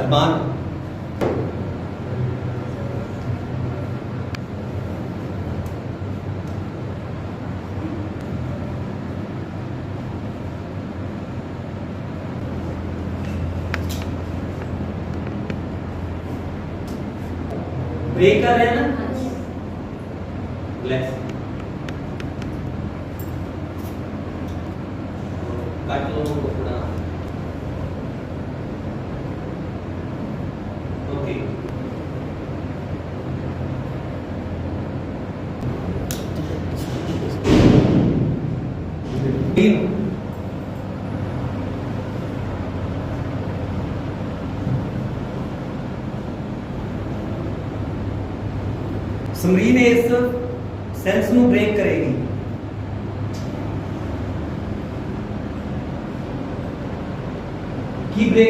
ਅਰਮਾਨ break कर रहे हैं ना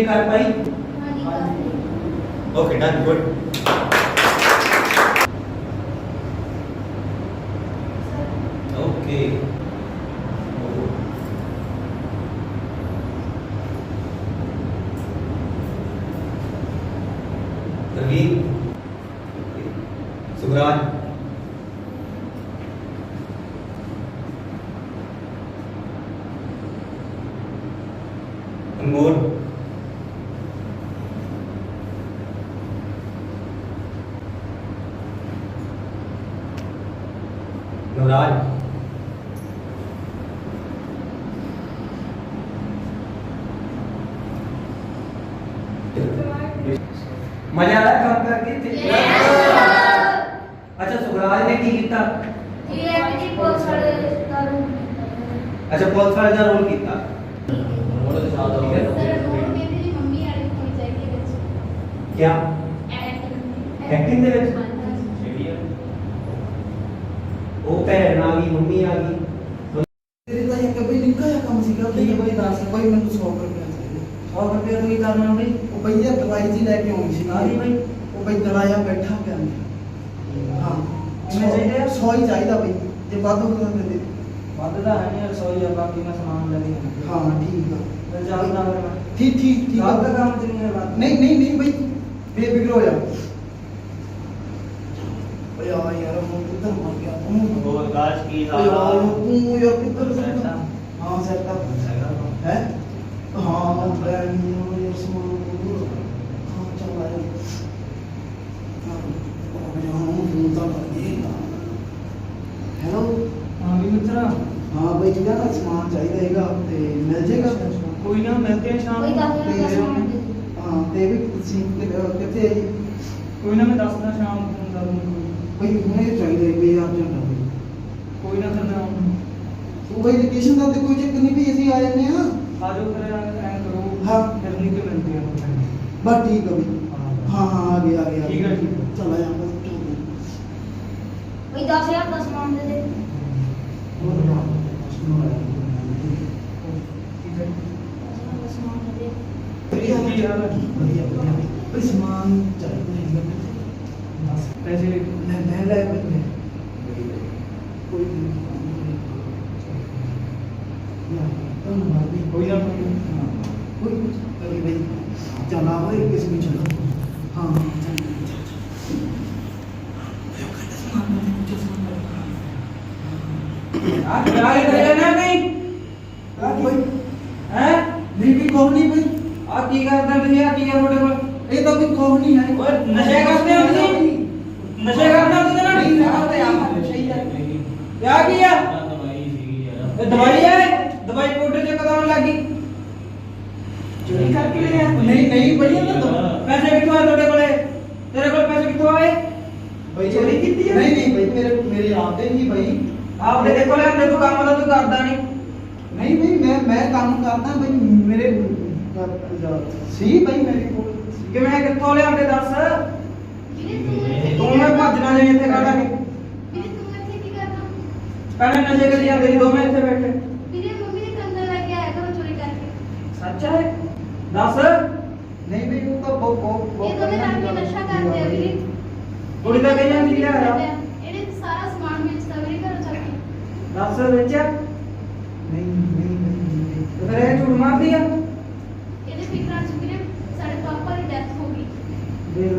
ਕੀ ਬ੍ਰੇਕ ਕਰ ਪਾਈ ਓਕੇ ਡਨ ਨਵਰਾਜ ਮਜ਼ਾ ਆਇਆ ਕੰਮ ਕਰਕੇ ਤੇ? ਅੱਛਾ ਸੁਖਰਾਜ ਨੇ ਕੀ ਕੀਤਾ? ਅੱਛਾ ਪੁਲਿਸ ਵਾਲੇ ਦਾ ਰੋਲ ਕੀਤਾ ਕਿਆ ਐਕਟਿੰਗ ਦੇ ਵਿੱਚ ਉਹ ਭੈਣ ਆ ਗਈ ਮੰਮੀ ਆ ਗਈ। ਤੇਰੇ ਤਾਂ ਇੱਕ ਬਈ ਨਿੱਕਾ ਜਿਹਾ ਕੰਮ ਸੀਗਾ ਬਈ ਬਈ ਦੱਸ ਬਈ ਮੈਨੂੰ 100 ਰੁਪਏ ਚਾਹੀਦੇ। 100 ਰੁਪਏ ਤੋਂ ਹੀ ਕਰਨਾ ਬਈ? ਉਹ ਬਈ ਇਹ ਦਵਾਈ ਜੀ ਲੈ ਕੇ ਆਉਣੀ ਸੀ ਆ ਗਈ ਬਈ। ਉਹ ਬਈ ਦਵਾਈਆਂ ਬੈਠਾ ਪਿਆ ਨੇ ਹਾਂ ਕਿੰਨੇ ਚਾਹੀਦੇ ਆ? 100 ਹੀ ਚਾਹੀਦਾ ਬਈ। ਜੇ ਵੱਧ ਹੋਊਗਾ ਤਾਂ ਦੇ ਦੇ। ਵੱਧ ਦਾ ਹੈ ਨਹੀਂ ਰਸੋਈ ਆ ਬਾਕੀ ਮੈਂ ਸਮਾਨ ਲੈ ਕੇ ਹਾਂ ਠੀਕ ਆ। ਮੈਂ ਚੱਲਦਾ ਫਿਰ ਮੈਂ ਠੀਕ ਠੀਕ ਠੀਕ ਆਪਦਾ ਕੰਮ ਤੇ ਨਹੀਂ ਹੈ ਨਹੀਂ ਨਹੀਂ ਨਹੀਂ ਬਈ। ਬੇਫਿਕਰ ਹੋ ਜਾ। ਓਏ ਆ ਯਾਰ ਹੁਣ ਕਿੱਧਰ ਮਰ ਗਿਆ? ਤੂੰ ਹੋਰ ਕਾਸ਼ ਕੀ ਓਏ ਹਾਲ ਯਾਰ ਆ ਤੂੰ ਯਾਰ ਕਿੱਧਰ Set ਆ। ਹਾਂ ਸੈਟ ਅਪ ਹੈਗਾ ਹੈ ਹਾਂ ਬ੍ਰੈਂਡ ਨਿਊ ਯਾਰ ਸਮਾਨ ਹਾਂ ਚੱਲ ਆ ਜਾ ਹਾਂ ਉਹ ਜਿਹੜਾ ਹੁਣ ਫੋਨ ਤਾਂ ਕਰ ਦੇ ਹੈਲੋ ਹਾਂ ਵੀ ਮਿੱਤਰਾ ਹਾਂ ਬਈ ਜਿਹੜਾ ਨਾ ਸਮਾਨ ਚਾਹੀਦਾ ਹੈਗਾ ਤੇ ਮਿਲ ਜਾਏਗਾ ਕੋਈ ਨਾ ਮਿਲਦੇ ਆ ਸ਼ਾਮ ਨੂੰ ਹਾਂ ਤੇ ਵੀ ਤੁਸੀਂ ਕਿ- ਕਿੱਥੇ ਹੈ ਜੀ? ਕੋਈ ਨਾ ਮੈਂ ਦੱਸਦਾ ਸ਼ਾਮ ਨੂੰ ਫੋਨ ਕਰ ਦੂੰਗਾ ਬਈ ਹੁਣੇ ਚਾਹੀਦਾ ਹੈ ਬਈ ਅਰਜੈਂਟ ਹੈ ਬਈ ਕੋਈ ਨਾ ਫਿਰ ਮੈਂ ਆਉਂਦਾ ਉਹ ਬਈ ਲੋਕੇਸ਼ਨ ਦਾ ਤੇ ਕੋਈ ਚੱਕਰ ਨਹੀਂ ਵੀ ਅਸੀਂ ਆ ਜਾਂਦੇ ਆ ਆ ਜਾਓ ਫਿਰ ਐਂ ਕਰੋ ਹਾਂ। ਫਿਰ ਨਹੀਂ ਕਿ ਮਿਲਦੇ ਆ ਬਸ ਠੀਕ ਆ ਬਈ ਹਾਂ ਹਾਂ ਆ ਗਿਆ ਆ ਗਿਆ ਠੀਕ ਆ, ਠੀਕ ਆ। ਚਲ ਆ ਜਾ ਬਸ ਚੱਲ ਬਈ 10000 ਦਾ ਸਮਾਨ ਦੇ ਦੇ ਹੋਰ ਨਾ ਸੁਣੋ ਆ ਠੀਕ ਹੈ 10000 ਦਾ ਸਮਾਨ ਦੇ ਦੇ ਵਧੀਆ ਕੀ ਹਾਲ ਹੈ? ਵਧੀਆ ਵਧੀਆ ਬਈ ਸਮਾਨ ਚਾਹੀਦਾ ਹੈਗਾ ਬਸ ਪੈਸੇ ਲੈ ਲੈ ਲੈ ਬਈ ਲੈ। ਕੋਈ ਯਾਰ ਧੰਨਵਾਦ ਬਈ ਕੋਈ ਨਾ ਕੋਈ ਨਾ। ਹਾਂ, ਕੋਈ ਕੁਛ ਕਰੀ ਬਈ ਚਲਾ ਹੋਏ ਕਿਸ ਨੂੰ ਚਲਾ ਹਾਂ ਚੱਲ ਆ ਕਿਆ ਕਰਿਆ ਨਾ ਨਹੀਂ ਆ ਬਈ ਹੈ ਨਹੀਂ ਵੀ ਕੋਹ ਨਹੀਂ ਬਈ ਆ ਕੀ ਕਰਦਾ ਤੁਸੀਂ ਚੋਰੀ ਕਰਕੇ ਲੈ ਆ ਨਹੀਂ ਨਹੀਂ ਬਈ ਇਹ ਤਾਂ ਪੈਸੇ ਕਿੱਥੋਂ ਆਏ ਤੁਹਾਡੇ ਕੋਲੇ? ਤੇਰੇ ਕੋਲ ਪੈਸੇ ਕਿੱਥੋਂ ਆਏ? ਬਈ ਚੋਰੀ ਕੀਤੀ ਹੈ? ਨਹੀਂ ਨਹੀਂ ਬਈ ਮੇਰੇ ਮੇਰੇ ਆਪਦੇ ਹੀ ਬਈ। ਆਪਦੇ ਦੇਖੋ ਲੈ ਅੰਦਰ ਤੂੰ ਕੰਮ ਦਾ ਤੂੰ ਕਰਦਾ ਨਹੀਂ। ਨਹੀਂ ਬਈ ਮੈਂ ਮੈਂ ਕੰਮ ਕਰਦਾ ਬਈ ਮੇਰੇ ਸੀ ਬਈ ਮੇਰੇ ਕੋਲ। ਕਿਵੇਂ ਕਿੱਥੋਂ ਲਿਆਂਦੇ ਦੱਸ? ਤੂੰ ਮੈਂ ਭੱਜਣਾ ਜੇ ਇੱਥੇ ਖੜਾ ਕੇ ਵੀਰੇ ਤੂੰ ਇੱਥੇ ਕੀ ਕਰਨਾ? ਪਹਿਲੇ ਨਸ਼ੇ ਕਰੀ ਜਾਂਦੇ ਸੀ ਦੋਵੇਂ ਇੱਥੇ ਬੈਠੇ। अच्छा है दस नहीं भी उनका बहुत बहुत ये तो मेरा भी नशा करते हैं ਵੀਰੇ। ਕੁੜੀ ਤਾਂ ਕਹੀਆਂ ਨਹੀਂ ਲਿਆ ਹੋਇਆ। ਇਹਨੇ ਤਾਂ ਸਾਰਾ ਸਮਾਨ ਵੇਚਦਾ ਵੀਰੇ ਘਰੋਂ ਚੱਕ ਕੇ। दस बेचा नहीं नहीं नहीं नहीं तो फिर ये झूठ मार दिया ਇਹਦੇ ਫਿਕਰਾਂ ਚ ਵੀਰੇ ਸਾਡੇ ਪਾਪਾ ਦੀ ਡੈਥ ਹੋ ਗਈ। देख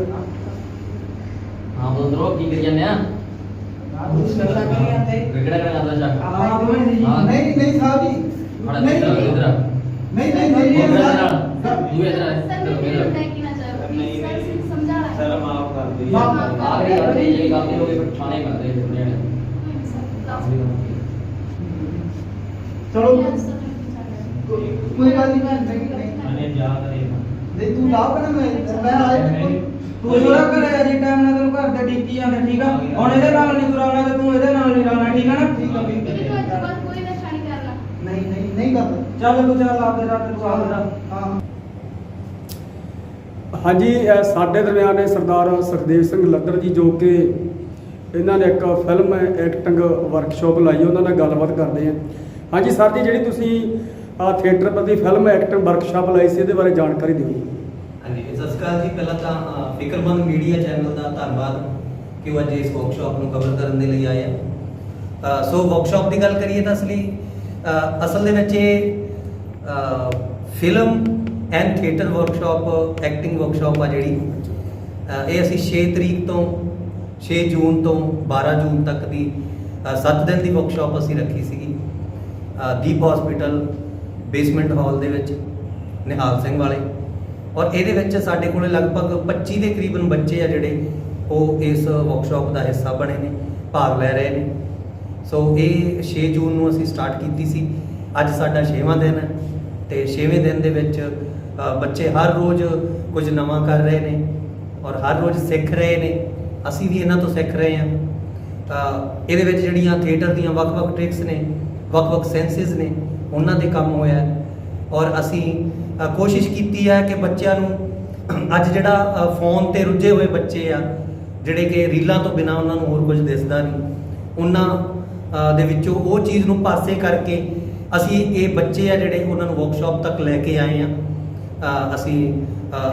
ਹਾਂ ਬੋਦਰੋ ਕੀ ਕਰੀ ਜਾਂਦੇ ਆ? ਕਿਹੜਾ ਕਿਹੜਾ ਕਰਦਾ ਚੱਕ। ਆਪ में नहीं नहीं नहीं साहब जी ਫੜ ਇੱਧਰ, ਇੱਧਰ। ਆ। ਨਹੀਂ ਨਹੀਂ ਨਹੀਂ ਉਹ ਇਹ ਮੇਰੇ ਸਾਹਿਬ- ਨਾਲ ਤੂੰ ਇੱਧਰ ਆ, सर ਇੱਧਰ मैं ਇੱਧਰ नहीं कि ना चाह नहीं, सर नहीं। सिर्फ समझा रहा ਸਰ है ਮਾਫ ਕਰ ਦਿਓ ਮਾਫ਼ ਆ ਗਈ ਆ ਗਈ ਜਿਹੜੀ ਕੰਮ ਨਹੀਂ ਹੋਈ ਫਿਰ ਥਾਣੇ ਕਰਦੇ ਦੁਨੀਆ ਨੇ ਚਲੋ सर ਕੋਈ ਗੱਲ ਨਹੀਂ ਭੈਣ ਨਹੀਂ ਨਹੀਂ ਮੈਨੇ ਯਾਦ ਨਹੀਂ ਨਹੀਂ ਤੂੰ ਲਾਓ ਕਹਿੰਦਾ ਮੈਂ ਮੈਂ ਆਇਆ ਤੂੰ ਥੋੜਾ ਕਰਿਆ ਜੀ ਟਾਈਮ ਨਾਲ ਤੈਨੂੰ ਘਰ ਦੇ ਡਿੱਕੀ ਜਾਂਦੇ ਠੀਕ ਆ ਹੁਣ ਇਹਦੇ ਨਾਲ ਨਹੀਂ ਤੁਰਾਉਣਾ ਤੇ ਤੂੰ ਇਹਦੇ ਨਾਲ ਨਹੀਂ ਰਹਿਣਾ ਠੀਕ ਆ ਨਾ ਠੀਕ ਆ ਠੀਕ मेरे ਆ को आज कोई नशा नहीं करना ਨਹੀਂ ਨਹੀਂ ਨਹੀਂ ਕਰਦਾ ਚੱਲ ਤੂੰ ਚੱਲ ਆਪਦੇ ਰਾਤ ਨੂੰ ਆਹ ਜਾ। ਹਾਂ। ਹਾਂਜੀ ਇਹ ਸਾਡੇ ਦਰਮਿਆਨ ਨੇ ਸਰਦਾਰ ਸੁਖਦੇਵ ਸਿੰਘ ਲੱਦਰ ਜੀ ਜੋ ਕਿ ਇਹਨਾਂ ਨੇ ਇੱਕ ਫਿਲਮ ਐਕਟਿੰਗ ਵਰਕਸ਼ਾਪ ਲਾਈ ਉਹਨਾਂ ਨਾਲ ਗੱਲਬਾਤ ਕਰਦੇ ਹਾਂ। ਹਾਂਜੀ ਸਰ ਜੀ ਜਿਹੜੀ ਤੁਸੀਂ ਆ ਥੀਏਟਰ ਪ੍ਰਤੀ ਫਿਲਮ ਐਕਟਿੰਗ ਵਰਕਸ਼ਾਪ ਲਾਈ ਸੀ ਇਹਦੇ ਬਾਰੇ ਜਾਣਕਾਰੀ ਦਿਓ ਹਾਂਜੀ ਸਤਿ ਸ਼੍ਰੀ ਅਕਾਲ ਜੀ। ਪਹਿਲਾਂ ਤਾਂ ਅ, ਫਿਕਰਮੰਦ ਮੀਡੀਆ ਚੈਨਲ ਦਾ ਧੰਨਵਾਦ ਕਿ ਉਹ ਅੱਜ ਇਸ ਵਰਕਸ਼ਾਪ ਨੂੰ ਕਵਰ ਕਰਨ ਦੇ ਲਈ ਆਏ ਆ। ਸੋ ਵਰਕਸ਼ਾਪ ਦੀ ਗੱਲ ਕਰੀਏ ਤਾਂ ਅਸਲੀ ਅ, ਅਸਲ ਦੇ ਵਿੱਚ ਇਹ film and theatre workshop acting workshop ਆ ਜਿਹੜੀ। ਇਹ ਅਸੀਂ 6 ਤਰੀਕ ਤੋਂ 6 ਜੂਨ ਤੋਂ 12 ਜੂਨ ਤੱਕ ਦੀ 7 ਦਿਨ ਦੀ ਵਰਕਸ਼ਾਪ ਅਸੀਂ ਰੱਖੀ ਸੀਗੀ। ਦੀਪ ਹਸਪੀਟਲ ਬੇਸਮੈਂਟ ਹਾਲ ਦੇ ਵਿੱਚ, ਨਿਹਾਲ ਸਿੰਘ ਵਾਲੇ। ਔਰ ਇਹਦੇ ਵਿੱਚ ਸਾਡੇ ਕੋਲੇ ਲਗਭਗ 25 ਦੇ ਕਰੀਬਨ ਬੱਚੇ ਆ ਜਿਹੜੇ, ਉਹ ਇਸ ਵਰਕਸ਼ਾਪ ਦਾ ਹਿੱਸਾ ਬਣੇ ਨੇ, ਭਾਗ ਲੈ ਰਹੇ ਨੇ। ਸੋ ਇਹ 6 ਜੂਨ ਨੂੰ ਅਸੀਂ ਸਟਾਰਟ ਕੀਤੀ ਸੀ। ਅੱਜ ਸਾਡਾ 6ਵਾਂ ਦਿਨ ਹੈ। ਤੇ 6ਵੇਂ ਦਿਨ ਦੇ ਵਿੱਚ ਬੱਚੇ ਹਰ ਰੋਜ਼ ਕੁਝ ਨਵਾਂ ਕਰ ਰਹੇ ਨੇ ਔਰ ਹਰ ਰੋਜ਼ ਸਿੱਖ ਰਹੇ ਨੇ। ਅਸੀਂ ਵੀ ਇਹਨਾਂ ਤੋਂ ਸਿੱਖ ਰਹੇ ਹਾਂ। ਇਹਦੇ ਵਿੱਚ ਜਿਹੜੀਆਂ ਥੀਏਟਰ ਦੀਆਂ ਵੱਖ-ਵੱਖ ਟ੍ਰਿਕਸ ਨੇ, ਵੱਖ-ਵੱਖ ਸੈਂਸਸ ਨੇ, ਉਹਨਾਂ ਤੇ ਕੰਮ ਹੋਇਆ ਔਰ ਅਸੀਂ ਕੋਸ਼ਿਸ਼ ਕੀਤੀ ਹੈ ਕਿ ਬੱਚਿਆਂ ਨੂੰ ਅੱਜ ਜਿਹੜਾ ਫੋਨ ਤੇ ਰੁੱਝੇ ਹੋਏ ਬੱਚੇ ਆ, ਜਿਹੜੇ ਕਿ ਰੀਲਾਂ ਤੋਂ ਬਿਨਾ ਉਹਨਾਂ ਨੂੰ ਹੋਰ ਕੁਝ ਦਿਸਦਾ ਨਹੀਂ, ਉਹਨਾਂ ਦੇ ਵਿੱਚੋਂ ਉਹ ਚੀਜ਼ ਨੂੰ ਪਾਸੇ ਕਰਕੇ ਅਸੀਂ ਇਹ ਬੱਚੇ ਆ ਜਿਹੜੇ ਉਹਨਾਂ ਨੂੰ ਵਰਕਸ਼ਾਪ ਤੱਕ ਲੈ ਕੇ ਆਏ ਆ। ਅਸੀਂ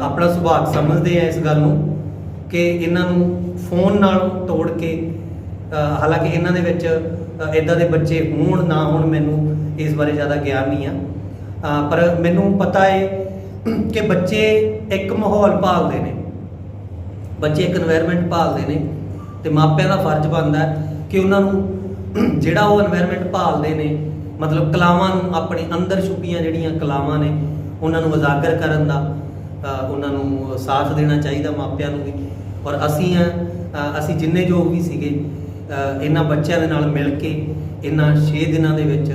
ਆਪਣਾ ਸੁਭਾਗ ਸਮਝਦੇ ਆ ਇਸ ਗੱਲ ਨੂੰ ਕਿ ਇਹਨਾਂ ਨੂੰ ਫੋਨ ਨਾਲ ਤੋੜ ਕੇ ਹਾਲਾਂਕਿ ਇਹਨਾਂ ਦੇ ਵਿੱਚ ਇਦਾਂ ਦੇ ਬੱਚੇ ਹੋਣ ਨਾ ਹੋਣ ਮੈਨੂੰ ਇਸ ਬਾਰੇ ਜ਼ਿਆਦਾ ਗਿਆਨ ਨਹੀਂ ਆ। ਪਰ ਮੈਨੂੰ ਪਤਾ ਹੈ ਕਿ ਬੱਚੇ ਇੱਕ ਮਾਹੌਲ ਭਾਲਦੇ ਨੇ। ਬੱਚੇ ਇੱਕ এনवायरमेंट ਭਾਲਦੇ ਨੇ ਤੇ ਮਾਪਿਆਂ ਦਾ ਫਰਜ਼ ਬਣਦਾ ਕਿ ਉਹਨਾਂ ਨੂੰ ਜਿਹੜਾ ਉਹ এনवायरमेंट ਭਾਲਦੇ ਨੇ ਮਤਲਬ ਕਲਾਵਾਂ ਨੂੰ ਆਪਣੇ ਅੰਦਰ ਛੁਪੀਆਂ ਜਿਹੜੀਆਂ ਕਲਾਵਾਂ ਨੇ ਉਹਨਾਂ ਨੂੰ ਉਜਾਗਰ ਕਰਨ ਦਾ ਉਹਨਾਂ ਨੂੰ ਸਾਥ ਦੇਣਾ ਚਾਹੀਦਾ ਮਾਪਿਆਂ ਨੂੰ ਵੀ। ਔਰ ਅਸੀਂ ਅਸੀਂ ਜਿੰਨੇ ਜੋ ਵੀ ਸੀਗੇ ਇਹਨਾਂ ਬੱਚਿਆਂ ਦੇ ਨਾਲ ਮਿਲ ਕੇ ਇਹਨਾਂ 6 ਦਿਨਾਂ ਦੇ ਵਿੱਚ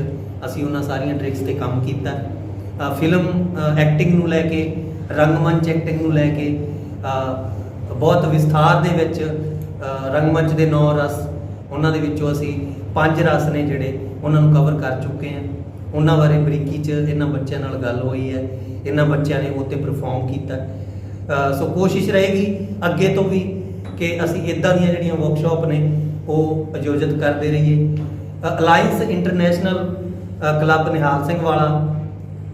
ਅਸੀਂ ਉਹਨਾਂ ਸਾਰੀਆਂ ਟ੍ਰਿਕਸ ਤੇ ਕੰਮ ਕੀਤਾ। ਫਿਲਮ ਐਕਟਿੰਗ ਨੂੰ ਲੈ ਕੇ ਰੰਗਮੰਚ ਐਕਟਿੰਗ ਨੂੰ ਲੈ ਕੇ ਬਹੁਤ ਵਿਸਥਾਰ ਦੇ ਵਿੱਚ ਅ, ਰੰਗਮੰਚ ਦੇ ਨੌ ਰਸ ਉਹਨਾਂ ਦੇ ਵਿੱਚੋਂ ਅਸੀਂ ਪੰਜ ਰਸ ਨੇ ਜਿਹੜੇ ਉਹਨਾਂ ਨੂੰ ਕਵਰ ਕਰ ਚੁੱਕੇ ਹਾਂ ਉਹਨਾਂ ਬਾਰੇ ਬਰੀਕੀ 'ਚ ਇਹਨਾਂ ਬੱਚਿਆਂ ਨਾਲ ਗੱਲ ਹੋਈ ਹੈ। ਇਹਨਾਂ ਬੱਚਿਆਂ ਨੇ ਉਹ 'ਤੇ ਪਰਫਾਰਮ ਕੀਤਾ ਸੋ ਕੋਸ਼ਿਸ਼ ਰਹੇਗੀ ਅੱਗੇ ਤੋਂ ਵੀ ਕਿ ਅਸੀਂ ਇਦਾਂ ਦੀਆਂ ਜਿਹੜੀਆਂ ਵਰਕਸ਼ਾਪ ਨੇ, ਉਹ ਆਯੋਜਿਤ ਕਰਦੇ ਰਹੀਏ। Alliance international club Nihal Singh Wala,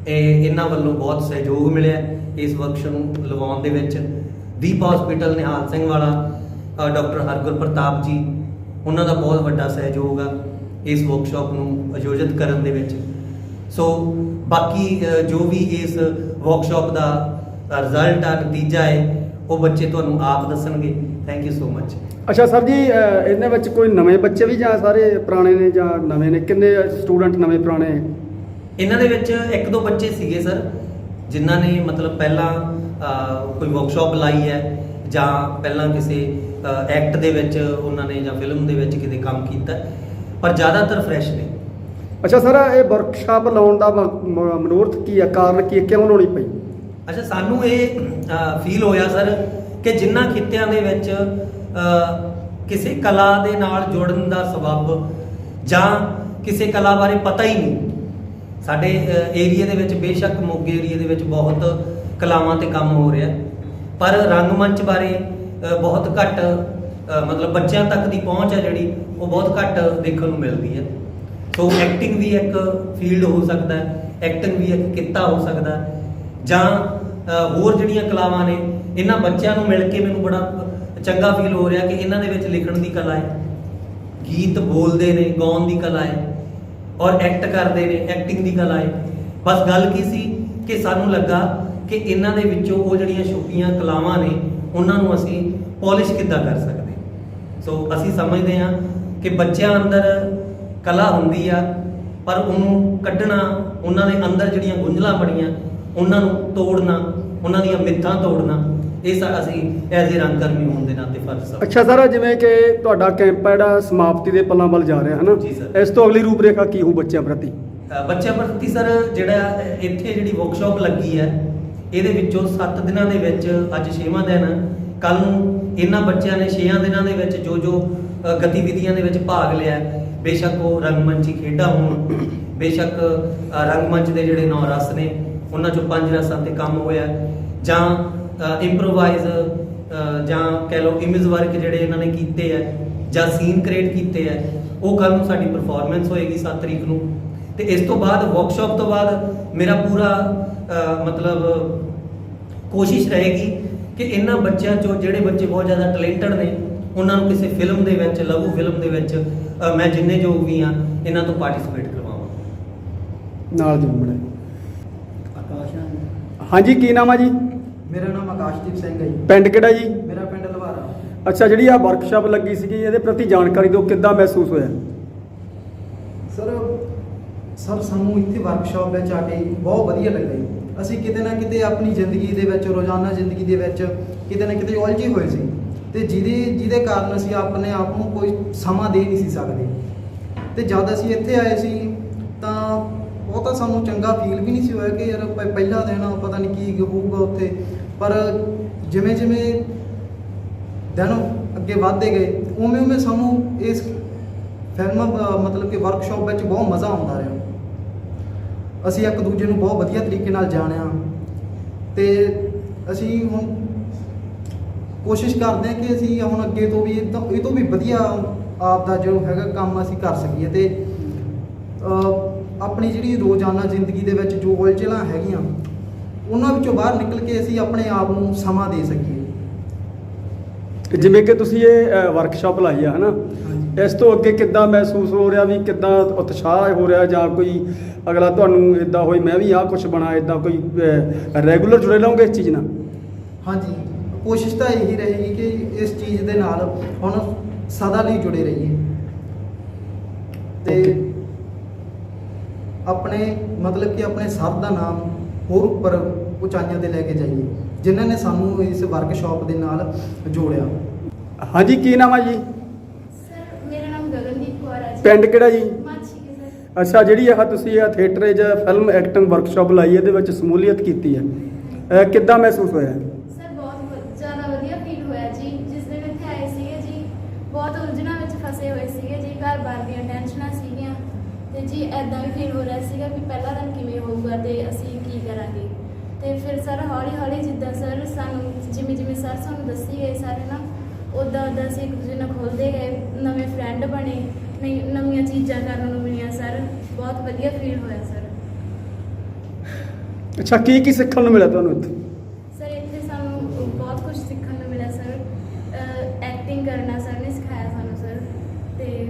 ਇਹ ਇਹਨਾਂ ਵੱਲੋਂ ਬਹੁਤ ਸਹਿਯੋਗ ਮਿਲਿਆ ਇਸ ਵਰਕਸ਼ਾਪ ਨੂੰ ਲਵਾਉਣ ਦੇ ਵਿੱਚ। ਦੀਪ ਹਸਪੀਟਲ ਨਿਹਾਲ ਸਿੰਘ ਵਾਲਾ ਡਾਕਟਰ ਹਰਗੁਰ ਪ੍ਰਤਾਪ ਜੀ, ਉਹਨਾਂ ਦਾ ਬਹੁਤ ਵੱਡਾ ਸਹਿਯੋਗ ਆ। ਇਸ ਵਰਕਸ਼ਾਪ ਨੂੰ ਆਯੋਜਿਤ ਕਰਨ ਦੇ ਵਿੱਚ। ਸੋ ਬਾਕੀ ਜੋ ਵੀ ਇਸ ਵਰਕਸ਼ਾਪ ਦਾ ਰਿਜ਼ਲਟ ਆ ਨਤੀਜਾ ਹੈ ਉਹ ਬੱਚੇ ਤੁਹਾਨੂੰ ਆਪ ਦੱਸਣਗੇ। ਥੈਂਕ ਯੂ ਸੋ ਮਚ ਅੱਛਾ ਸਰ ਜੀ ਅ, ਇਹਦੇ ਵਿੱਚ ਕੋਈ ਨਵੇਂ ਬੱਚੇ ਵੀ ਜਾਂ ਸਾਰੇ ਪੁਰਾਣੇ ਨੇ ਜਾਂ ਨਵੇਂ ਨੇ? ਕਿੰਨੇ ਸਟੂਡੈਂਟ ਨਵੇਂ ਪੁਰਾਣੇ? ਇਹਨਾਂ ਦੇ ਵਿੱਚ ਇੱਕ ਦੋ ਬੱਚੇ ਸੀਗੇ ਸਰ ਜਿਨ੍ਹਾਂ ਨੇ ਮਤਲਬ ਪਹਿਲਾਂ ਕੋਈ ਵਰਕਸ਼ਾਪ ਲਾਈ ਹੈ ਜਾਂ ਪਹਿਲਾਂ ਕਿਸੇ ਐਕਟ ਦੇ ਵਿੱਚ ਉਹਨਾਂ ਨੇ ਜਾਂ ਫਿਲਮ ਦੇ ਵਿੱਚ ਕਿਤੇ ਕੰਮ ਕੀਤਾ। ਪਰ ਜ਼ਿਆਦਾਤਰ ਫਰੈਸ਼ ਨੇ। ਅੱਛਾ ਸਰ ਇਹ ਵਰਕਸ਼ਾਪ ਲਾਉਣ ਦਾ ਮ- ਮ- ਮਨੋਰਥ ਕੀ ਹੈ ਕਾਰਨ ਕੀ ਹੈ ਕਿਉਂ ਲਾਉਣੀ ਪਈ? ਅੱਛਾ ਸਾਨੂੰ ਇਹ ਫੀਲ ਹੋਇਆ ਸਰ ਕਿ ਜਿਨ੍ਹਾਂ ਖਿੱਤਿਆਂ ਦੇ ਵਿੱਚ ਕਿਸੇ ਕਲਾ ਦੇ ਨਾਲ ਜੁੜਨ ਦਾ ਸਬਬ ਜਾਂ ਕਿਸੇ ਕਲਾ ਬਾਰੇ ਪਤਾ ਹੀ ਨਹੀਂ। ਸਾਡੇ ਏਰੀਆ ਦੇ ਵਿੱਚ ਬੇਸ਼ੱਕ ਮੋਗੇ ਏਰੀਆ ਦੇ ਵਿੱਚ ਬਹੁਤ ਕਲਾਵਾਂ ਤੇ ਕੰਮ ਹੋ ਰਿਹਾ। ਪਰ ਰੰਗਮੰਚ ਬਾਰੇ ਬਹੁਤ ਘੱਟ ਮਤਲਬ ਬੱਚਿਆਂ ਤੱਕ ਦੀ ਪਹੁੰਚ ਹੈ ਜਿਹੜੀ, ਉਹ ਬਹੁਤ ਘੱਟ ਦੇਖਣ ਨੂੰ ਮਿਲਦੀ ਹੈ। ਸੋ ਐਕਟਿੰਗ ਵੀ ਇੱਕ ਫੀਲਡ ਹੋ ਸਕਦਾ ਹੈ ਐਕਟਿੰਗ ਵੀ ਇੱਕ ਕਿੱਤਾ ਹੋ ਸਕਦਾ ਹੈ। ਜਾਂ ਹੋਰ ਜਿਹੜੀਆਂ ਕਲਾਵਾਂ ਨੇ, ਇਹਨਾਂ ਬੱਚਿਆਂ ਨੂੰ ਮਿਲ ਕੇ ਮੈਨੂੰ ਬੜਾ ਚੰਗਾ ਫੀਲ ਹੋ ਰਿਹਾ ਕਿ ਇਹਨਾਂ ਦੇ ਵਿੱਚ ਲਿਖਣ ਦੀ ਕਲਾ ਹੈ। ਗੀਤ ਬੋਲਦੇ ਨੇ, ਗਾਉਣ ਦੀ ਕਲਾ ਹੈ। ਔਰ ਐਕਟ ਕਰਦੇ ਨੇ ਐਕਟਿੰਗ ਦੀ ਕਲਾ ਹੈ। ਬਸ ਗੱਲ ਕੀ ਸੀ ਕਿ ਸਾਨੂੰ ਲੱਗਾ ਕਿ ਇਹਨਾਂ ਦੇ ਵਿੱਚੋਂ ਉਹ ਜਿਹੜੀਆਂ ਛੁਪੀਆਂ ਕਲਾਵਾਂ ਨੇ, ਉਹਨਾਂ ਨੂੰ ਅਸੀਂ ਪਾਲਿਸ਼ ਕਿੱਦਾਂ ਕਰ ਸਕਦੇ? ਸੋ ਅਸੀਂ ਸਮਝਦੇ ਹਾਂ ਕਿ ਬੱਚਿਆਂ ਅੰਦਰ ਕਲਾ ਹੁੰਦੀ ਆ ਪਰ ਉਹਨੂੰ ਕੱਢਣਾ ਉਹਨਾਂ ਦੇ ਅੰਦਰ ਜਿਹੜੀਆਂ ਗੁੰਝਲਾਂ ਬਣੀਆਂ ਉਹਨਾਂ ਨੂੰ ਤੋੜਨਾ ਉਹਨਾਂ ਦੀਆਂ ਮਿੱਥਾਂ ਤੋੜਨਾ ਇਹ ਸਾ- ਅਸੀਂ ਐਜ਼ ਏ ਰੰਗਕਰਮੀ ਹੋਣ ਦੇ ਨਾਤੇ ਫਰਜ਼ ਸਮਝਦੇ ਅੱਛਾ ਸਰ ਜਿਵੇਂ ਕਿ ਤੁਹਾਡਾ ਕੈਂਪ ਹੈ ਜਿਹੜਾ ਸਮਾਪਤੀ ਦੇ ਪੱਲਾਂ ਵੱਲ ਜਾ ਰਿਹਾ ਹੈ ਨਾ ਜੀ ਸਰ। ਇਸ ਤੋਂ ਅਗਲੀ ਰੂਪਰੇਖਾ ਕੀ ਹੋਊ ਬੱਚਿਆਂ ਪ੍ਰਤੀ? ਅ, ਬੱਚਿਆਂ ਪ੍ਰਤੀ ਸਰ ਜਿਹੜਾ ਇੱਥੇ ਜਿਹੜੀ ਵਰਕਸ਼ਾਪ ਲੱਗੀ ਹੈ ਇਹਦੇ ਵਿੱਚੋਂ 7 ਦਿਨਾਂ ਦੇ ਵਿੱਚ ਅੱਜ 6ਵਾਂ ਦਿਨ ਕੱਲ ਨੂੰ ਇਹਨਾਂ ਬੱਚਿਆਂ ਨੇ 6 ਦਿਨਾਂ ਦੇ ਵਿੱਚ ਜੋ ਜੋ ਗਤੀਵਿਧੀਆਂ ਦੇ ਵਿੱਚ ਭਾਗ ਲਿਆ ਬੇਸ਼ੱਕ ਉਹ ਰੰਗਮੰਚੀ ਖੇਡਾਂ ਹੋਣ ਬੇਸ਼ੱਕ ਅ, ਰੰਗਮੰਚ ਦੇ ਜਿਹੜੇ ਨੌ ਰਸ ਨੇ ਉਹਨਾਂ ਚੋਂ ਪੰਜ ਰਸਾਂ ਤੇ ਕੰਮ ਹੋਇਆ ਜਾਂ ਇੰਪਰੋਵਾਈਜ਼ ਜਾਂ ਕਹਿ ਲਓ ਇਮੇਜ ਵਰਕ ਜਿਹੜੇ ਇਹਨਾਂ ਨੇ ਕੀਤੇ ਆ ਜਾਂ ਸੀਨ ਕ੍ਰੀਏਟ ਕੀਤੇ ਆ ਉਹ ਕੱਲ ਨੂੰ ਸਾਡੀ ਪਰਫਾਰਮੈਂਸ ਹੋਏਗੀ 7 ਤਰੀਕ ਨੂੰ। ਤੇ ਇਸ ਤੋਂ ਬਾਅਦ ਵਰਕਸ਼ਾਪ ਤੋਂ ਬਾਅਦ ਮੇਰਾ ਪੂਰਾ ਮਤਲਬ ਕੋਸ਼ਿਸ਼ ਰਹੇਗੀ ਕਿ ਇਹਨਾਂ ਬੱਚਿਆਂ ਚੋਂ ਜਿਹੜੇ ਬੱਚੇ ਬਹੁਤ ਜ਼ਿਆਦਾ ਟੈਲੈਂਟਡ ਨੇ ਉਹਨਾਂ ਨੂੰ ਕਿਸੇ ਫਿਲਮ ਦੇ ਵਿੱਚ ਲਘੂ ਫਿਲਮ ਦੇ ਵਿੱਚ ਮੈਂ ਜਿੰਨੇ ਯੋਗ ਵੀ ਆ ਇਹਨਾਂ ਤੋਂ ਪਾਰਟਿਸਿਪੇਟ ਕਰਵਾਵਾਂ। ਨਾਲ ਜੀ ਬਣੇ ਆਕਾਸ਼ ਹਾਂਜੀ ਕੀ ਨਾਮ ਆ ਜੀ? ਮੇਰਾ ਨਾਮ ਆਕਾਸ਼ਦੀਪ ਸਿੰਘ ਹੈ ਜੀ। ਪਿੰਡ ਕਿਹੜਾ ਜੀ? ਮੇਰਾ ਪਿੰਡ ਲਵਾਰਾ ਅੱਛਾ ਜਿਹੜੀ ਆ ਵਰਕਸ਼ਾਪ ਲੱਗੀ ਸੀਗੀ ਇਹਦੇ ਪ੍ਰਤੀ ਜਾਣਕਾਰੀ ਦਿਓ ਕਿੱਦਾਂ ਮਹਿਸੂਸ ਹੋਇਆ? ਸਰ ਸਰ ਸਾਨੂੰ ਇੱਥੇ ਵਰਕਸ਼ਾਪ ਵਿੱਚ ਆ ਕੇ ਬਹੁਤ ਵਧੀਆ ਲੱਗਾ ਜੀ। ਅਸੀਂ ਕਿਤੇ ਨਾ ਕਿਤੇ ਆਪਣੀ ਜ਼ਿੰਦਗੀ ਦੇ ਵਿੱਚ ਰੋਜ਼ਾਨਾ ਜ਼ਿੰਦਗੀ ਦੇ ਵਿੱਚ ਕਿਤੇ ਨਾ ਕਿਤੇ ਉਲਝੇ ਹੋਏ ਸੀ। ਤੇ ਜਿਹਦੇ ਜਿਹਦੇ ਕਾਰਨ ਅਸੀਂ ਆਪਣੇ ਆਪ ਨੂੰ ਕੋਈ ਸਮਾਂ ਦੇ ਨਹੀਂ ਸੀ ਸਕਦੇ। ਤੇ ਜਦ ਅਸੀਂ ਇੱਥੇ ਆਏ ਸੀ ਤਾਂ ਉਹ ਤਾਂ ਸਾਨੂੰ ਚੰਗਾ ਫੀਲ ਵੀ ਨਹੀਂ ਸੀ ਹੋਇਆ ਕਿ ਯਾਰ ਪਹਿਲਾ ਦਿਨ ਪਤਾ ਨਹੀਂ ਕੀ ਹੋਊਗਾ ਉੱਥੇ। ਪਰ ਜਿਵੇਂ ਜਿਵੇਂ ਦਿਨ ਅੱਗੇ ਵਧਦੇ ਗਏ ਉਵੇਂ ਉਵੇਂ ਸਾਨੂੰ ਇਸ ਫਿਲਮ ਅ, ਮਤਲਬ ਕਿ ਵਰਕਸ਼ਾਪ ਵਿੱਚ ਬਹੁਤ ਮਜ਼ਾ ਆਉਂਦਾ ਰਿਹਾ। ਅਸੀਂ ਇੱਕ ਦੂਜੇ ਨੂੰ ਬਹੁਤ ਵਧੀਆ ਤਰੀਕੇ ਨਾਲ ਜਾਣਿਆ ਤੇ ਅਸੀਂ ਹੁਣ ਕੋਸ਼ਿਸ਼ ਕਰਦੇ ਹਾਂ ਕਿ ਅਸੀਂ ਹੁਣ ਅੱਗੇ ਤੋਂ ਵੀ ਇਹ ਤੋਂ ਵੀ ਵਧੀਆ ਆਪ ਦਾ ਜੋ ਹੈਗਾ ਕੰਮ ਅਸੀਂ ਕਰ ਸਕੀਏ ਤੇ ਆਪਣੀ ਜਿਹੜੀ ਰੋਜ਼ਾਨਾ ਜ਼ਿੰਦਗੀ ਦੇ ਵਿੱਚ ਜੋ ਉਲਝਣਾਂ ਹੈਗੀਆਂ, ਉਹਨਾਂ ਵਿੱਚੋਂ ਬਾਹਰ ਨਿਕਲ ਕੇ ਅਸੀਂ ਆਪਣੇ ਆਪ ਨੂੰ ਸਮਾਂ ਦੇ ਸਕੀਏ ਜਿਵੇਂ ਕਿ ਤੁਸੀਂ ਇਹ ਵਰਕਸ਼ਾਪ ਲਾਈ ਆ, ਹਨਾ ਹਾਂਜੀ। ਇਸ ਤੋਂ ਅੱਗੇ ਕਿੱਦਾਂ ਮਹਿਸੂਸ ਹੋ ਰਿਹਾ ਵੀ ਕਿੱਦਾਂ ਉਤਸ਼ਾਹ ਹੋ ਰਿਹਾ ਜਾਂ ਕੋਈ ਅਗਲਾ ਤੁਹਾਨੂੰ ਇਦਾਂ ਹੋਈ ਮੈਂ ਵੀ ਆਹ ਕੁਝ ਬਣਾ ਇਦਾਂ ਕੋਈ ਰੈਗੂਲਰ ਜੁੜੇ ਰਹੋਗੇ ਇਸ ਚੀਜ਼ ਨਾਲ? ਹਾਂਜੀ ਕੋਸ਼ਿਸ਼ ਤਾਂ ਇਹੀ ਰਹੇਗੀ ਕਿ ਇਸ ਚੀਜ਼ ਦੇ ਨਾਲ ਹੁਣ ਸਦਾ ਲਈ ਜੁੜੇ ਰਹੀਏ। ਤੇ. ਆਪਣੇ ਮਤਲਬ ਕਿ ਆਪਣੇ ਸਰ ਦਾ ਨਾਮ ਹੋਰ ਉੱਪਰ ਉਚਾਈਆਂ ਤੇ ਲੈ ਕੇ ਜਾਈਏ ਜਿਨ੍ਹਾਂ ਨੇ ਸਾਨੂੰ ਇਸ ਵਰਕਸ਼ਾਪ ਦੇ ਨਾਲ ਜੋੜਿਆ। ਹਾਂਜੀ ਕੀ ਨਾਮ ਆ ਜੀ ਸਰ ਮੇਰਾ ਨਾਮ ਗਗਨਦੀਪ ਕੌਰ ਹੈ ਜੀ ਪਿੰਡ ਕਿਹੜਾ ਜੀ? ਅੱਛਾ ਜਿਹੜੀ ਆਹ ਤੁਸੀਂ ਆ ਥੀਏਟਰ 'ਚ ਫਿਲਮ ਐਕਟਿੰਗ ਵਰਕਸ਼ਾਪ ਲਾਈ ਇਹਦੇ ਵਿੱਚ ਸਮੂਲੀਅਤ ਕੀਤੀ ਹੈ। ਅਹ ਕਿੱਦਾਂ ਮਹਿਸੂਸ ਹੋਇਆ? ਸਰ ਬਹੁਤ ਵ- ਜ਼ਿਆਦਾ ਵਧੀਆ ਫੀਲ ਹੋਇਆ ਜੀ। ਜਿਸ ਦਿਨ ਇੱਥੇ ਆਏ ਸੀਗੇ ਜੀ ਬਹੁਤ ਉਲਝਣਾਂ ਵਿੱਚ ਫਸੇ ਹੋਏ ਸੀਗੇ ਜੀ। ਘਰ-ਬਾਰ ਦੀਆਂ ਟੈਨਸ਼ਨਾਂ ਸੀਗੀਆਂ। ਤੇ ਜੀ ਐਦਾਂ ਵੀ ਫੀਲ ਹੋ ਰਿਹਾ ਸੀਗਾ ਵੀ ਪਹਿਲਾ ਦਿਨ ਕਿਵੇਂ ਹੋਊਗਾ ਤੇ ਅਸੀਂ ਕੀ ਕਰਾਂਗੇ। ਤੇ ਫਿਰ ਸਰ ਹੌਲੀ-ਹੌਲੀ ਜਿੱਦਾਂ ਸਰ ਸਾਨੂੰ ਜਿਵੇਂ ਜਿਵੇਂ ਸਰ ਸਾਨੂੰ ਦੱਸੀ ਗਏ ਸਾਰੇ ਨਾ ਉਦਾਂ ਉਦਾਂ ਅਸੀਂ ਇੱਕ ਦੂਜੇ ਨਾਲ ਖੋਲਦੇ ਗਏ ਨਵੇਂ ਫਰੈਂਡ ਬਣੇ। ਨਵੀਆਂ ਚੀਜ਼ਾਂ ਕਰਨ ਨੂੰ ਮਿਲੀਆਂ ਸਰ। ਬਹੁਤ ਵਧੀਆ ਫੀਲ ਹੋਇਆ ਸਰ। ਅੱਛਾ ਕੀ ਕੀ ਸਿੱਖਣ ਨੂੰ ਮਿਲਿਆ ਤੁਹਾਨੂੰ ਇੱਥੇ? ਸਰ ਇੱਥੇ ਸਾਨੂੰ ਬਹੁਤ ਕੁਝ ਸਿੱਖਣ ਨੂੰ ਮਿਲਿਆ ਸਰ। ਐਕਟਿੰਗ ਕਰਨਾ ਸਰ ਨੇ ਸਿਖਾਇਆ ਸਾਨੂੰ ਸਰ। ਤੇ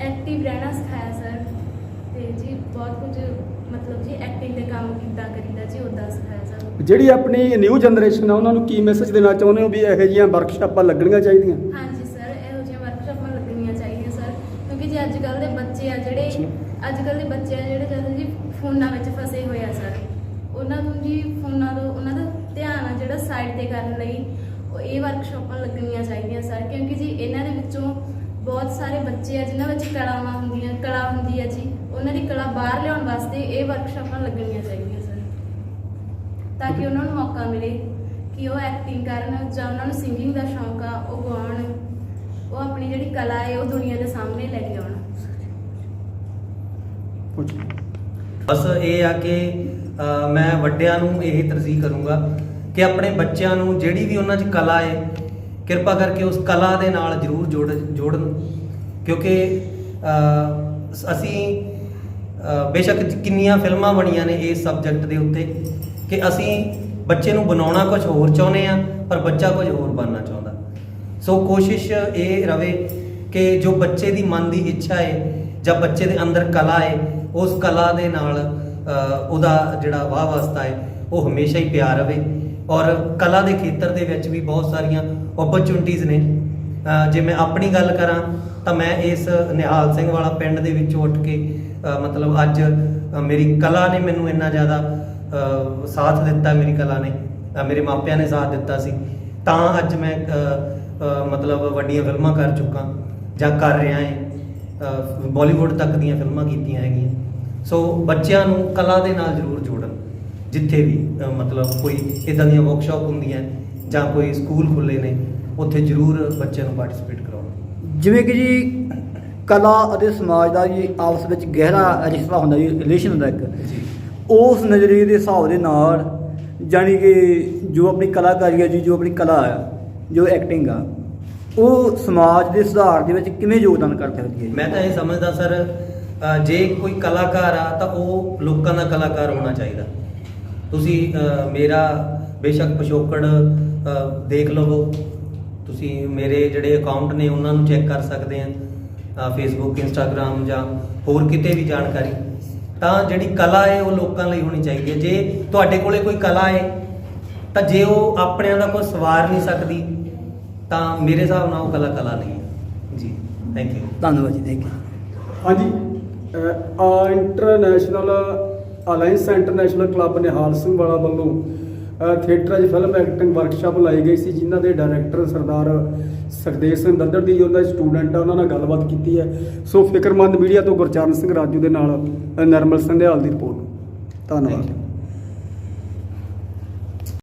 ਐਕਟਿਵ ਰਹਿਣਾ ਸਿਖਾਇਆ ਸਰ। ਤੇ ਜੀ ਬਹੁਤ ਕੁਝ ਮਤਲਬ ਜੀ ਐਕਟਿੰਗ ਦੇ ਕੰਮ ਕਿੱਦਾਂ ਕਰੀਦਾ ਜੀ ਉਦਾਂ ਸਿਖਾਇਆ ਸਰ। ਜਿਹੜੀ ਆਪਣੀ ਨਿਊ ਜਨਰੇਸ਼ਨ ਆ ਉਹਨਾਂ ਨੂੰ ਕੀ ਮੈਸੇਜ ਦੇਣਾ ਚਾਹੁੰਦੇ ਹੋ ਵੀ ਇਹੋ ਜਿਹੀਆਂ ਵਰਕਸ਼ਾਪਾਂ ਲੱਗਣੀਆਂ ਚਾਹੀਦੀਆਂ? ਹਾਂਜੀ ਸਰ ਇਹੋ ਜਿਹੀਆਂ ਵਰਕਸ਼ਾਪਾਂ ਲੱਗਣੀਆਂ ਚਾਹੀਦੀਆਂ ਸਰ ਕਿਉਂਕਿ ਜੀ ਅੱਜ ਕੱਲ ਦੇ ਬੱਚੇ ਆ ਜਿਹੜੇ ਅੱਜ ਕੱਲ ਦੇ ਬੱਚੇ ਆ ਜਿਹੜੇ ਜਦੋਂ ਜੀ ਫੋਨਾਂ ਵਿੱਚ ਫਸੇ ਹੋਏ ਆ ਸਰ ਉਹਨਾਂ ਨੂੰ ਜੀ ਫੋਨਾਂ ਤੋਂ ਉਹਨਾਂ ਦਾ ਧਿਆਨ ਆ ਜਿਹੜਾ ਸਾਈਡ ਤੇ ਕਰਨ ਲਈ ਇਹ ਵਰਕਸ਼ਾਪਾਂ ਲੱਗਣੀਆਂ ਚਾਹੀਦੀਆਂ ਸਰ ਕਿਉਂਕਿ ਜੀ ਇਹਨਾਂ ਦੇ ਵਿੱਚੋਂ ਬਹੁਤ ਸਾਰੇ ਬੱਚੇ ਆ ਜਿਨ੍ਹਾਂ ਵਿੱਚ ਕਲਾਵਾਂ ਹੁੰਦੀਆਂ, ਕਲਾ ਹੁੰਦੀ ਹੈ ਜੀ, ਉਹਨਾਂ ਦੀ ਕਲਾ ਬਾਹਰ ਲਿਆਉਣ ਵਾਸਤੇ ਇਹ ਵਰਕਸ਼ਾਪਾਂ ਲੱਗਣੀਆਂ ਚਾਹੀਦੀਆਂ ਸਰ ਤਾਂ ਕਿ ਉਹਨਾਂ ਨੂੰ ਮੌਕਾ ਮਿਲੇ ਕਿ ਉਹ ਐਕਟਿੰਗ ਕਰਨ ਜਾਂ ਉਹਨਾਂ ਨੂੰ ਸਿੰਗਿੰਗ ਦਾ ਸ਼ੌਂਕ ਆ, ਉਹ ਗਾਉਣ, ਉਹ ਆਪਣੀ ਜਿਹੜੀ ਕਲਾ ਹੈ, ਉਹ ਦੁਨੀਆ ਦੇ ਸਾਹਮਣੇ ਲੈ ਕੇ ਆਉਣ। ਬਸ ਇਹ ਆ ਕਿ ਮੈਂ ਵੱਡਿਆਂ ਨੂੰ ਇਹ ਤਰਜੀਹ ਕਰੂੰਗਾ ਕਿ ਆਪਣੇ ਬੱਚਿਆਂ ਨੂੰ ਜਿਹੜੀ ਵੀ ਉਹਨਾਂ 'ਚ ਕਲਾ ਹੈ ਕਿਰਪਾ ਕਰਕੇ ਉਸ ਕਲਾ ਦੇ ਨਾਲ ਜ਼ਰੂਰ ਜੋੜ, ਜੋੜਨ। ਕਿਉਂਕਿ ਅਸੀਂ ਬੇਸ਼ੱਕ ਕਿੰਨੀਆਂ ਫਿਲਮਾਂ ਬਣੀਆਂ ਨੇ ਇਸ ਸਬਜੈਕਟ ਦੇ ਉੱਤੇ ਕਿ ਅਸੀਂ ਬੱਚੇ ਨੂੰ ਬਣਾਉਣਾ ਕੁਝ ਹੋਰ ਚਾਹੁੰਦੇ ਆ ਪਰ ਬੱਚਾ ਕੁਝ ਹੋਰ ਬਣਨਾ ਚਾਹੁੰਦਾ। ਸੋ ਕੋਸ਼ਿਸ਼ ਇਹ ਰਵੇ ਕਿ ਜੋ ਬੱਚੇ ਦੀ ਮਨ ਦੀ ਇੱਛਾ ਹੈ ਜਾਂ ਬੱਚੇ ਦੇ ਅੰਦਰ ਕਲਾ ਹੈ ਉਸ ਕਲਾ ਦੇ ਨਾਲ ਉਹਦਾ ਜਿਹੜਾ ਵਾਹ ਵਾਸਤਾ ਹੈ ਉਹ ਹਮੇਸ਼ਾ ਹੀ ਪਿਆਰ ਰਵੇ। ਔਰ ਕਲਾ ਦੇ ਖੇਤਰ ਦੇ ਵਿੱਚ ਵੀ ਬਹੁਤ ਸਾਰੀਆਂ ਓਪਰਚੁਨਿਟੀਆਂ ਨੇ। ਜੇ ਮੈਂ ਆਪਣੀ ਗੱਲ ਕਰਾਂ, ਤਾਂ ਮੈਂ ਇਸ ਨਿਹਾਲ ਸਿੰਘ ਵਾਲਾ ਪਿੰਡ ਦੇ ਵਿੱਚੋਂ ਉੱਠ ਕੇ ਮਤਲਬ ਅੱਜ ਮੇਰੀ ਕਲਾ ਨੇ ਮੈਨੂੰ ਇੰਨਾ ਜ਼ਿਆਦਾ ਸਾਥ ਦਿੱਤਾ ਮੇਰੀ ਕਲਾ ਨੇ। ਮੇਰੇ ਮਾਪਿਆਂ ਨੇ ਸਾਥ ਦਿੱਤਾ ਸੀ। ਤਾਂ ਅੱਜ ਮੈਂ ਮਤਲਬ ਵੱਡੀਆਂ ਫਿਲਮਾਂ ਕਰ ਚੁੱਕਾ, ਜਾਂ ਕਰ ਰਿਹਾ ਹਾਂ। ਬਾਲੀਵੁੱਡ ਤੱਕ ਦੀਆਂ ਫਿਲਮਾਂ ਕੀਤੀਆਂ ਹੈਗੀਆਂ। ਸੋ ਬੱਚਿਆਂ ਨੂੰ ਕਲਾ ਦੇ ਨਾਲ ਜ਼ਰੂਰ ਜੋੜਨ। ਜਿੱਥੇ ਵੀ ਅ, ਮਤਲਬ ਕੋਈ ਇਦਾਂ ਦੀਆਂ ਵਰਕਸ਼ਾਪ ਹੁੰਦੀਆਂ ਜਾਂ ਕੋਈ ਸਕੂਲ ਖੁੱਲੇ ਨੇ ਉੱਥੇ ਜ਼ਰੂਰ ਬੱਚਿਆਂ ਨੂੰ ਪਾਰਟਿਸਿਪੇਟ ਕਰਾਉਣ। ਜਿਵੇਂ ਕਿ ਜੀ ਕਲਾ ਅਤੇ ਸਮਾਜ ਦਾ ਜੀ ਆਪਸ ਵਿੱਚ ਗਹਿਰਾ ਰਿਸ਼ਤਾ ਹੁੰਦਾ ਜੀ ਰਿਲੇਸ਼ਨ ਹੁੰਦਾ ਇੱਕ। ਜੀ। ਉਸ ਨਜ਼ਰੀਏ ਦੇ ਹਿਸਾਬ ਦੇ ਨਾਲ ਜਾਣੀ ਕਿ ਜੋ ਆਪਣੀ ਕਲਾਕਾਰੀ ਹੈ ਜੀ ਜੋ ਆਪਣੀ ਕਲਾ ਹੈ ਜੋ ਐਕਟਿੰਗ ਆ ਉਹ ਸਮਾਜ ਦੇ ਸੁਧਾਰ ਦੇ ਵਿੱਚ ਕਿਵੇਂ ਯੋਗਦਾਨ ਕਰ ਸਕਦੀ ਹੈ ਜੀ? ਮੈਂ ਤਾਂ ਇਹ ਸਮਝਦਾ ਸਰ ਅ, ਜੇ ਕੋਈ ਕਲਾਕਾਰ ਆ ਤਾਂ ਉਹ ਲੋਕਾਂ ਦਾ ਕਲਾਕਾਰ ਹੋਣਾ ਚਾਹੀਦਾ। ਤੁਸੀਂ ਮੇਰਾ ਬੇਸ਼ੱਕ ਪਿਛੋਕੜ ਦੇਖ ਲਵੋ। ਤੁਸੀਂ ਮੇਰੇ ਜਿਹੜੇ ਅਕਾਊਂਟ ਨੇ ਉਹਨਾਂ ਨੂੰ ਚੈੱਕ ਕਰ ਸਕਦੇ ਆ। ਫੇਸਬੁੱਕ ਇੰਸਟਾਗ੍ਰam ਜਾਂ ਹੋਰ ਕਿਤੇ ਵੀ ਜਾਣਕਾਰੀ। ਤਾਂ ਜਿਹੜੀ ਕਲਾ ਹੈ ਉਹ ਲੋਕਾਂ ਲਈ ਹੋਣੀ ਚਾਹੀਦੀ ਹੈ। ਜੇ ਤੁਹਾਡੇ ਕੋਲੇ ਕੋਈ ਕਲਾ ਹੈ ਤਾਂ ਜੇ ਉਹ ਆਪਣਿਆਂ ਦਾ ਕੋਈ ਸਵਾਰ ਨਹੀਂ ਸਕਦੀ ਤਾਂ ਮੇਰੇ ਹਿਸਾਬ ਨਾਲ ਉਹ ਕਲਾ ਕਲਾ ਨਹੀਂ ਹੈ। ਜੀ ਥੈਂਕ ਯੂ ਧੰਨਵਾਦ ਜੀ ਥੈਂਕ ਯੂ ਹਾਂਜੀ international alliance international club Nihal Singh Wala ਵੱਲੋਂ ਅਹ, ਥੀਏਟਰ 'ਚ ਫਿਲਮ ਐਕਟਿੰਗ ਵਰਕਸ਼ਾਪ ਲਾਈ ਗਈ ਸੀ ਜਿਨ੍ਹਾਂ ਦੇ ਡਾਇਰੈਕਟਰ ਸਰਦਾਰ ਸੁਖਦੇਵ ਸਿੰਘ ਦੱਦੜ ਦੀ ਉਹਨਾਂ ਦੇ ਸਟੂਡੈਂਟ ਆ ਉਹਨਾਂ ਨਾਲ ਗੱਲਬਾਤ ਕੀਤੀ ਹੈ। ਸੋ ਫਿਕਰਮੰਦ ਮੀਡੀਆ ਤੋਂ ਗੁਰਚਰਨ ਸਿੰਘ ਰਾਜੂ ਦੇ ਨਾਲ ਅਹ, ਨਰਮਲ ਸੰਧਿਆਲ ਦੀ ਰਿਪੋਰਟ ਧੰਨਵਾਦ।